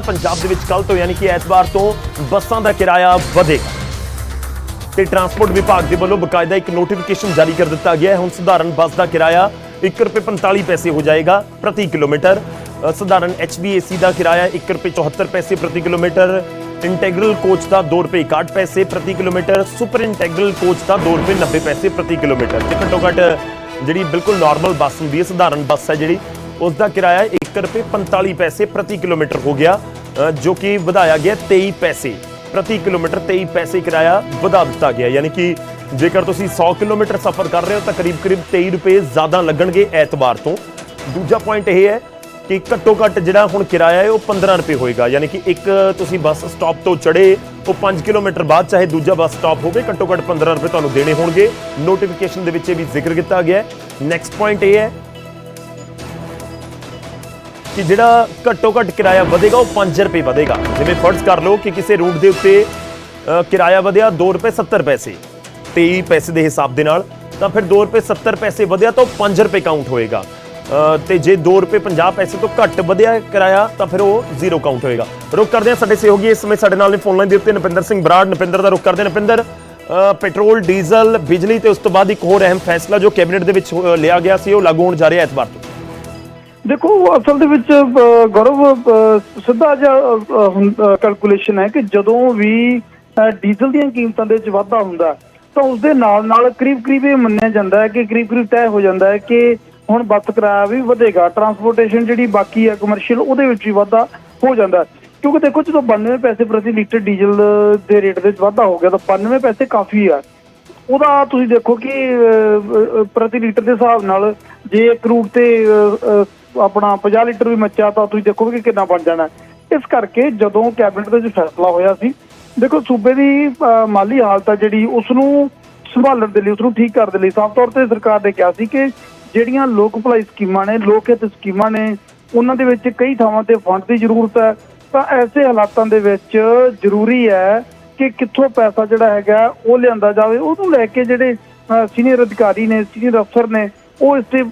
ਪੰਜਾਬ ਦੇ ਵਿੱਚ ਕੱਲ ਤੋਂ ਯਾਨੀ ਕਿ ਐਤਵਾਰ ਤੋਂ ਬੱਸਾਂ ਦਾ ਕਿਰਾਇਆ ਵਧੇਗਾ ਤੇ ਟਰਾਂਸਪੋਰਟ ਵਿਭਾਗ ਦੇ ਵੱਲੋਂ ਬਕਾਇਦਾ ਇੱਕ ਨੋਟੀਫਿਕੇਸ਼ਨ ਜਾਰੀ ਕਰ ਦਿੱਤਾ ਗਿਆ ਹੈ। ਹੁਣ ਸਧਾਰਨ ਬੱਸ ਦਾ ਕਿਰਾਇਆ 1 ਰੁਪਏ 45 ਪੈਸੇ ਹੋ ਜਾਏਗਾ ਪ੍ਰਤੀ ਕਿਲੋਮੀਟਰ। ਸਧਾਰਨ HVAC ਦਾ ਕਿਰਾਇਆ 1 ਰੁਪਏ 74 ਪੈਸੇ ਪ੍ਰਤੀ ਕਿਲੋਮੀਟਰ। ਇੰਟੈਗਰਲ ਕੋਚ ਦਾ 2 ਰੁਪਏ 61 ਪੈਸੇ ਪ੍ਰਤੀ ਕਿਲੋਮੀਟਰ। ਸੁਪਰ ਇੰਟੈਗਰਲ ਕੋਚ ਦਾ 2 ਰੁਪਏ 90 ਪੈਸੇ ਪ੍ਰਤੀ ਕਿਲੋਮੀਟਰ। ਤੇ ਘੱਟੋ ਘੱਟ ਜਿਹੜੀ ਬਿਲਕੁਲ ਨਾਰਮਲ ਬੱਸ ਹੁੰਦੀ ਹੈ, ਸਧਾਰਨ ਬੱਸ ਹੈ ਜਿਹੜੀ, ਉਸ ਦਾ ਕਿਰਾਇਆ ਰੁਪਏ 45 ਪੈਸੇ ਪ੍ਰਤੀ ਕਿਲੋਮੀਟਰ ਹੋ ਗਿਆ ਜੋ ਕਿ ਵਧਾਇਆ ਗਿਆ 23 ਪੈਸੇ। ਪ੍ਰਤੀ ਕਿਲੋਮੀਟਰ 23 ਪੈਸੇ ਕਿਰਾਇਆ ਵਧਾ ਦਿੱਤਾ ਗਿਆ। ਯਾਨੀ ਕਿ ਜੇਕਰ ਤੁਸੀਂ 100 ਕਿਲੋਮੀਟਰ ਸਫ਼ਰ ਕਰ ਰਹੇ ਹੋ ਤਾਂ ਕਰੀਬ-ਕਰੀਬ 23 ਰੁਪਏ ਜ਼ਿਆਦਾ ਲੱਗਣਗੇ ਐਤਵਾਰ ਤੋਂ। ਦੂਜਾ ਪੁਆਇੰਟ ਇਹ ਹੈ ਕਿ ਘੱਟੋ ਘੱਟ ਜਿਹੜਾ ਹੁਣ ਕਿਰਾਇਆ ਹੈ, ਉਹ 15 ਰੁਪਏ ਹੋਏਗਾ। ਯਾਨੀ ਕਿ ਇੱਕ ਤੁਸੀਂ ਬੱਸ ਸਟਾਪ ਤੋਂ ਚੜੇ ਉਹ 5 ਕਿਲੋਮੀਟਰ ਬਾਅਦ ਚਾਹੇ ਦੂਜਾ ਬੱਸ ਸਟਾਪ ਹੋਵੇ, ਘੱਟੋ ਘੱਟ 15 ਰੁਪਏ ਤੁਹਾਨੂੰ ਦੇਣੇ ਹੋਣਗੇ। ਨੋਟੀਫਿਕੇਸ਼ਨ ਦੇ ਵਿੱਚ ਇਹ ਵੀ ਜ਼ਿਕਰ ਕੀਤਾ ਗਿਆ ਹੈ। ਨੈਕਸਟ ਪੁਆਇੰਟ ਇਹ ਹੈ ਕਿ ਜਿਹੜਾ ਘੱਟੋ ਘੱਟ ਕਿਰਾਇਆ ਵਧੇਗਾ ਉਹ 5 ਰੁਪਏ ਵਧੇਗਾ। ਜਿਵੇਂ ਫਰਜ਼ ਕਰ ਲਓ ਕਿ ਕਿਸੇ ਰੂਟ ਦੇ ਉੱਤੇ ਕਿਰਾਇਆ ਵਧਿਆ 2 ਰੁਪਏ 70 ਪੈਸੇ 23 ਪੈਸੇ ਦੇ ਹਿਸਾਬ ਦੇ ਨਾਲ ਤਾਂ ਫਿਰ 2 ਰੁਪਏ 70 ਪੈਸੇ ਵਧਿਆ ਤਾਂ ਉਹ 5 ਰੁਪਏ ਕਾਊਂਟ ਹੋਏਗਾ। ਅ, ਤੇ ਜੇ 2 ਰੁਪਏ 50 ਪੈਸੇ ਤੋਂ ਘੱਟ ਵਧਿਆ ਕਿਰਾਇਆ ਤਾਂ ਫਿਰ ਉਹ ਜ਼ੀਰੋ ਕਾਊਂਟ ਹੋਏਗਾ। ਰੁਕ ਕਰਦੇ ਹਾਂ ਸਾਡੇ ਸਹਿਯੋਗੀ ਇਸ ਸਮੇਂ ਸਾਡੇ ਨਾਲ ਨੇ ਫੋਨ ਲਾਈਨ ਦੇ ਉੱਤੇ ਨਪਿੰਦਰ ਸਿੰਘ ਬਰਾੜ ਨਪਿੰਦਰ ਦਾ ਰੁਕ ਕਰਦੇ ਹਾਂ ਨਪਿੰਦਰ। ਪੈਟਰੋਲ ਡੀਜ਼ਲ ਬਿਜਲੀ ਤੇ ਉਸ ਤੋਂ ਬਾਅਦ ਇੱਕ ਹੋਰ ਅਹਿਮ ਫੈਸਲਾ ਜੋ ਕੈਬਨਿਟ ਦੇ ਵਿੱਚ ਅ, ਲਿਆ ਗਿਆ ਸੀ ਉਹ ਲਾਗੂ ਹੋਣ ਜਾ ਰਿਹਾ ਐਤਵਾਰ ਤੋਂ। ਦੇਖੋ ਅਸਲ ਦੇ ਵਿੱਚ ਗੌਰਵ ਸਿੱਧਾ ਜਿਹਾ ਕੈਲਕੂਲੇਸ਼ਨ ਹੈ ਕਿ ਜਦੋਂ ਵੀ ਡੀਜ਼ਲ ਦੀਆਂ ਕੀਮਤਾਂ ਦੇ ਵਿੱਚ ਵਾਧਾ ਹੁੰਦਾ, ਤਾਂ ਉਸ ਦੇ ਨਾਲ ਨਾਲ ਕਰੀਬ ਕਰੀਬ ਇਹ ਮੰਨਿਆ ਜਾਂਦਾ ਹੈ ਕਿ ਕਰੀਬ ਕਰੀਬ ਤੈਅ ਹੋ ਜਾਂਦਾ ਹੈ ਕਿ ਹੁਣ ਬੱਸ ਕਿਰਾਇਆ ਵੀ ਵਧੇਗਾ ਟਰਾਂਸਪੋਰਟੇਸ਼ਨ ਜਿਹੜੀ ਬਾਕੀ ਹੈ ਕਮਰਸ਼ੀਅਲ ਉਹਦੇ ਵਿੱਚ ਵੀ ਵਾਧਾ ਹੋ ਜਾਂਦਾ ਕਿਉਂਕਿ ਦੇਖੋ, ਜਦੋਂ 92 ਪੈਸੇ ਪ੍ਰਤੀ ਲੀਟਰ ਡੀਜ਼ਲ ਦੇ ਰੇਟ ਦੇ ਵਿੱਚ ਵਾਧਾ ਹੋ ਗਿਆ, ਤਾਂ 92 ਪੈਸੇ ਕਾਫੀ ਆ। ਉਹਦਾ ਤੁਸੀਂ ਦੇਖੋ ਕਿ ਪ੍ਰਤੀ ਲੀਟਰ ਦੇ ਹਿਸਾਬ ਨਾਲ, ਜੇ ਇੱਕ ਰੂਟ ਤੇ ਆਪਣਾ 50 ਲੀਟਰ ਵੀ ਮੱਚਾ ਤਾਂ ਤੁਸੀਂ ਦੇਖੋਗੇ ਕਿ ਕਿੰਨਾ ਬਣ ਜਾਣਾ। ਇਸ ਕਰਕੇ ਜਦੋਂ ਕੈਬਨਿਟ ਦੇ ਵਿੱਚ ਫੈਸਲਾ ਹੋਇਆ ਸੀ, ਦੇਖੋ ਸੂਬੇ ਦੀ ਮਾਲੀ ਹਾਲਤ ਆ ਜਿਹੜੀ ਉਸ ਨੂੰ ਸੰਭਾਲਣ ਦੇ ਲਈ ਉਸ ਨੂੰ ਠੀਕ ਕਰਨ ਦੇ ਲਈ ਸਾਫ਼ ਤੌਰ ਤੇ ਸਰਕਾਰ ਨੇ ਕਿਹਾ ਸੀ ਕਿ ਜਿਹੜੀਆਂ ਲੋਕ ਭਲਾਈ ਸਕੀਮਾਂ ਨੇ, ਲੋਕ ਹਿੱਤ ਸਕੀਮਾਂ ਨੇ, ਉਹਨਾਂ ਦੇ ਵਿੱਚ ਕਈ ਥਾਵਾਂ ਤੇ ਫੰਡ ਦੀ ਜ਼ਰੂਰਤ ਹੈ। ਤਾਂ ਐਸੇ ਹਾਲਾਤਾਂ ਦੇ ਵਿੱਚ ਜ਼ਰੂਰੀ ਹੈ ਕਿ ਕਿੱਥੋਂ ਪੈਸਾ ਜਿਹੜਾ ਹੈਗਾ ਉਹ ਲਿਆਂਦਾ ਜਾਵੇ। ਉਹਨੂੰ ਲੈ ਕੇ ਜਿਹੜੇ ਸੀਨੀਅਰ ਅਧਿਕਾਰੀ ਨੇ ਸੀਨੀਅਰ ਅਫਸਰ ਨੇ ਉਹ ਇਸ ਤੇ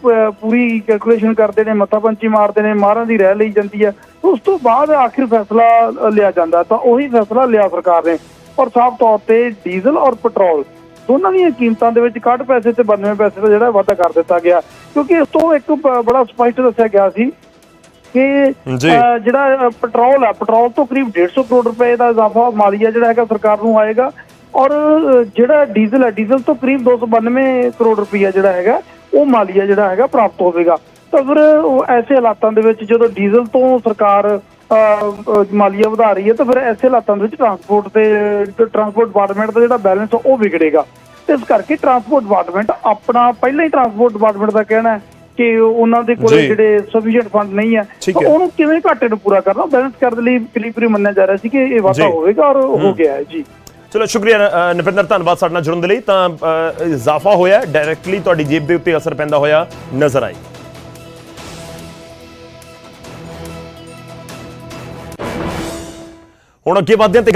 ਪੂਰੀ ਕੈਲਕੂਲੇਸ਼ਨ ਕਰਦੇ ਨੇ ਮੱਥਾਪੰਚੀ ਮਾਰਦੇ ਨੇ ਮਾਰਾਂ ਦੀ ਰਹਿ ਲਈ ਜਾਂਦੀ ਹੈ। ਉਸ ਤੋਂ ਬਾਅਦ ਆਖਿਰ ਫੈਸਲਾ ਲਿਆ ਜਾਂਦਾ। ਤਾਂ ਉਹੀ ਫੈਸਲਾ ਲਿਆ ਸਰਕਾਰ ਨੇ। ਔਰ ਸਾਫ਼ ਤੌਰ ਤੇ ਡੀਜ਼ਲ ਔਰ ਪੈਟਰੋਲ ਦੋਨਾਂ ਦੀਆਂ ਕੀਮਤਾਂ ਦੇ ਵਿੱਚ 61 ਪੈਸੇ ਤੇ 92 ਪੈਸੇ ਦਾ ਜਿਹੜਾ ਵਾਧਾ ਕਰ ਦਿੱਤਾ ਗਿਆ। ਕਿਉਂਕਿ ਇਸ ਤੋਂ ਇੱਕ ਬੜਾ ਸਪਸ਼ਟ ਦੱਸਿਆ ਗਿਆ ਸੀ ਕਿ ਜਿਹੜਾ ਪੈਟਰੋਲ ਹੈ ਪੈਟਰੋਲ ਤੋਂ ਕਰੀਬ 150 ਕਰੋੜ ਰੁਪਏ ਦਾ ਇਜ਼ਾਫਾ ਮਾਲੀਆ ਜਿਹੜਾ ਹੈਗਾ ਸਰਕਾਰ ਨੂੰ ਆਏਗਾ। ਔਰ ਜਿਹੜਾ ਡੀਜ਼ਲ ਹੈ ਡੀਜ਼ਲ ਤੋਂ ਕਰੀਬ 292 ਕਰੋੜ ਰੁਪਈਆ ਜਿਹੜਾ ਹੈਗਾ ਉਹ ਮਾਲੀਆ ਜਿਹੜਾ ਹੈਗਾ ਪ੍ਰਾਪਤ ਹੋਵੇਗਾ। ਤਾਂ ਫਿਰ ਉਹ ਐਸੇ ਹਾਲਾਤਾਂ ਦੇ ਵਿੱਚ ਜਦੋਂ ਡੀਜ਼ਲ ਤੋਂ ਸਰਕਾਰ ਮਾਲੀਆ ਵਧਾ ਰਹੀ ਹੈ ਤਾਂ ਫਿਰ ਐਸੇ ਹਾਲਾਤਾਂ ਦੇ ਵਿੱਚ ਟਰਾਂਸਪੋਰਟ ਤੇ ਟਰਾਂਸਪੋਰਟ ਡਿਪਾਰਟਮੈਂਟ ਦਾ ਜਿਹੜਾ ਬੈਲੈਂਸ ਉਹ ਵਿਗੜੇਗਾ। ਇਸ ਕਰਕੇ ਟਰਾਂਸਪੋਰਟ ਡਿਪਾਰਟਮੈਂਟ ਆਪਣਾ ਪਹਿਲਾਂ ਹੀ ਟਰਾਂਸਪੋਰਟ ਡਿਪਾਰਟਮੈਂਟ ਦਾ ਕਹਿਣਾ ਹੈ ਕਿ ਉਹਨਾਂ ਦੇ ਕੋਲੇ। ਜਿਹੜੇ ਸਫੀਸ਼ੀਐਂਟ ਫੰਡ ਨਹੀਂ ਹੈ। ਉਹਨੂੰ ਕਿਵੇਂ ਘਾਟੇ ਨੂੰ ਪੂਰਾ ਕਰਨਾ? ਬੈਲੈਂਸ ਕਰਨ ਦੇ ਲਈ ਕਲੀਪਰੀ ਮੰਨਿਆ ਜਾ ਰਿਹਾ ਸੀ ਕਿ ਇਹ ਵਾਧਾ। ਹੋਵੇਗਾ ਔਰ ਹੋ। ਗਿਆ ਹੈ। ਜੀ। ਚਲੋ ਸ਼ੁਕਰੀਆ ਅ, ਨਪਿੰਦਰ ਧੰਨਵਾਦ ਸਾਡੇ ਨਾਲ ਜੁੜਨ ਦੇ ਲਈ। ਤਾਂ ਇਜ਼ਾਫਾ ਹੋਇਆ ਡਾਇਰੈਕਟਲੀ ਤੁਹਾਡੀ ਜੇਬ ਦੇ ਉੱਤੇ ਅਸਰ ਪੈਂਦਾ ਹੋਇਆ ਨਜ਼ਰ ਆਏ ਹੁਣ ਅੱਗੇ ਵਧਦੇ ਹਾਂ